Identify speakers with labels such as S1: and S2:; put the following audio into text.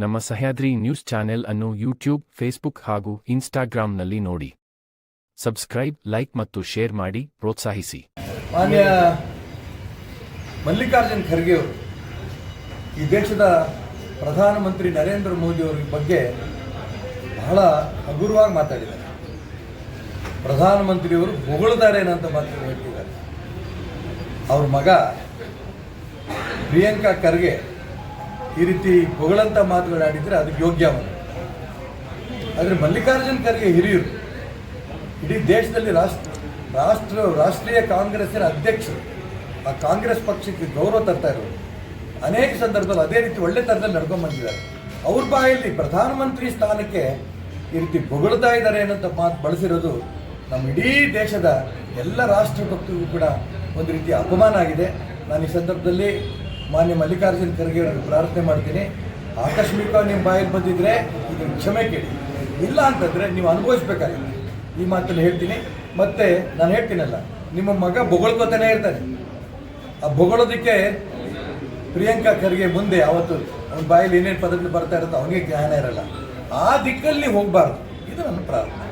S1: ನಮ್ಮ Sahyadri news channel ಅನ್ನು YouTube, Facebook ಹಾಗೂ ಇನ್ಸ್ಟಾಗ್ರಾಂನಲ್ಲಿ ನೋಡಿ. ಸಬ್ಸ್ಕ್ರೈಬ್, ಲೈಕ್ ಮತ್ತು ಶೇರ್ ಮಾಡಿ, ಪ್ರೋತ್ಸಾಹಿಸಿ.
S2: ಮಾನ್ಯ ಮಲ್ಲಿಕಾರ್ಜುನ್ ಖರ್ಗೆ ಅವರು, ಈ ದೇಶದ ಪ್ರಧಾನಮಂತ್ರಿ ನರೇಂದ್ರ ಮೋದಿ ಅವರ ಬಗ್ಗೆ ಬಹಳ ಹಗುರವಾಗಿ ಮಾತಾಡಿದ್ದಾರೆ. ಪ್ರಧಾನಮಂತ್ರಿಯವರು ಹೊಗಳ್ತಾರೆ ಅಂತ ಮಾತ್ರ ಹೇಳ್ತಿದ್ದಾರೆ. ಅವ್ರ ಮಗ ಪ್ರಿಯಾಂಕಾ ಖರ್ಗೆ ಈ ರೀತಿ ಹೊಗಳಂತ ಮಾತುಗಳಾಡಿದರೆ ಅದಕ್ಕೆ ಯೋಗ್ಯ ಅವನು ಆದರೆ ಮಲ್ಲಿಕಾರ್ಜುನ್ ಖರ್ಗೆ ಹಿರಿಯರು, ಇಡೀ ದೇಶದಲ್ಲಿ ರಾಷ್ಟ್ರ ರಾಷ್ಟ್ರ, ರಾಷ್ಟ್ರೀಯ ಕಾಂಗ್ರೆಸ್ಸಿನ ಅಧ್ಯಕ್ಷರು, ಆ ಕಾಂಗ್ರೆಸ್ ಪಕ್ಷಕ್ಕೆ ಗೌರವ ತರ್ತಾ ಇರೋರು, ಅನೇಕ ಸಂದರ್ಭದಲ್ಲಿ ಅದೇ ರೀತಿ ಒಳ್ಳೆ ಥರದಲ್ಲಿ ನಡ್ಕೊಂಡು ಬಂದಿದ್ದಾರೆ. ಅವ್ರ ಬಾಯಲ್ಲಿ ಪ್ರಧಾನಮಂತ್ರಿ ಸ್ಥಾನಕ್ಕೆ ಈ ರೀತಿ ಬೊಗಳ್ತಾ ಇದ್ದಾರೆ ಅನ್ನೋಂಥ ಮಾತು ಬಳಸಿರೋದು ನಮ್ಮ ಇಡೀ ದೇಶದ ಎಲ್ಲ ರಾಷ್ಟ್ರಭಕ್ತಿಗೂ ಕೂಡ ಒಂದು ರೀತಿ ಅಪಮಾನ ಆಗಿದೆ. ನಾನು ಈ ಸಂದರ್ಭದಲ್ಲಿ ಮಾನ್ಯ ಮಲ್ಲಿಕಾರ್ಜುನ್ ಖರ್ಗೆ ಅವರಿಗೆ ಪ್ರಾರ್ಥನೆ ಮಾಡ್ತೀನಿ. ಆಕಸ್ಮಿಕ ನಿಮ್ಮ ಬಾಯಲ್ಲಿ ಬಂದಿದ್ರೆ ಇದು ಕ್ಷಮೆ ಕೇಳಿ. ಇಲ್ಲ ಅಂತಂದರೆ ನೀವು ಅನುಭವಿಸ್ಬೇಕಾಗಿಲ್ಲ ಈ ಮಾತನ್ನು ಹೇಳ್ತೀನಿ. ಮತ್ತೆ ನಾನು ಹೇಳ್ತೀನಲ್ಲ, ನಿಮ್ಮ ಮಗ ಬೊಗಳ್ಕೊತಾನೆ ಇರ್ತಾನೆ. ಆ ಬೊಗಳೋದಕ್ಕೆ ಪ್ರಿಯಾಂಕಾ ಖರ್ಗೆ ಮುಂದೆ ಯಾವತ್ತು ಅವ್ನ ಬಾಯಲ್ಲಿ ಏನೇನು ಪದಗಳು ಬರ್ತಾ ಇರುತ್ತೋ ಅವನಿಗೆ ಜ್ಞಾನ ಇರಲ್ಲ. ಆ ದಿಕ್ಕಲ್ಲಿ ಹೋಗಬಾರ್ದು. ಇದು ನನ್ನ ಪ್ರಾರ್ಥನೆ.